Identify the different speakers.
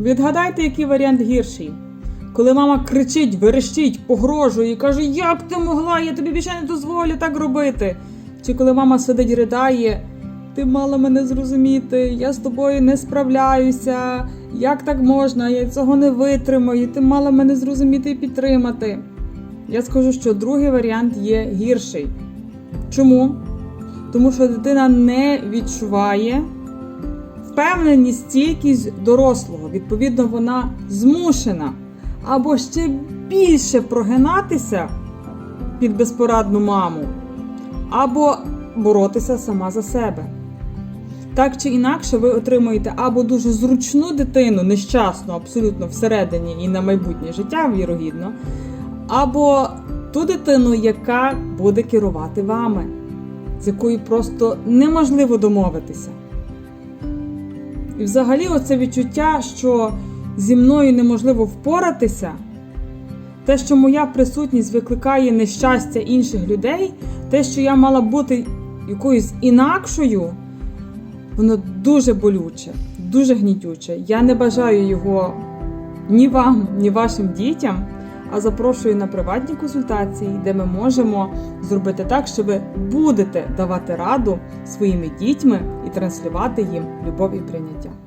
Speaker 1: Відгадайте, який варіант гірший. Коли мама кричить, верещить, погрожує і каже, як ти могла, я тобі більше не дозволю так робити. Чи коли мама сидить, ридає, ти мала мене зрозуміти, я з тобою не справляюся, як так можна, я цього не витримаю, ти мала мене зрозуміти і підтримати. Я скажу, що другий варіант є гірший. Чому? Тому що дитина не відчуває впевненість, стійкість дорослого. Відповідно, вона змушена або ще більше прогинатися під безпорадну маму, або боротися сама за себе. Так чи інакше, ви отримуєте або дуже зручну дитину, нещасну, абсолютно всередині і на майбутнє життя, вірогідно, або ту дитину, яка буде керувати вами, з якою просто неможливо домовитися. І взагалі, оце відчуття, що зі мною неможливо впоратися, те, що моя присутність викликає нещастя інших людей, те, що я мала бути якоюсь інакшою, воно дуже болюче, дуже гнітюче. Я не бажаю його ні вам, ні вашим дітям, а запрошую на приватні консультації, де ми можемо зробити так, що ви будете давати раду своїми дітьми і транслювати їм любов і прийняття.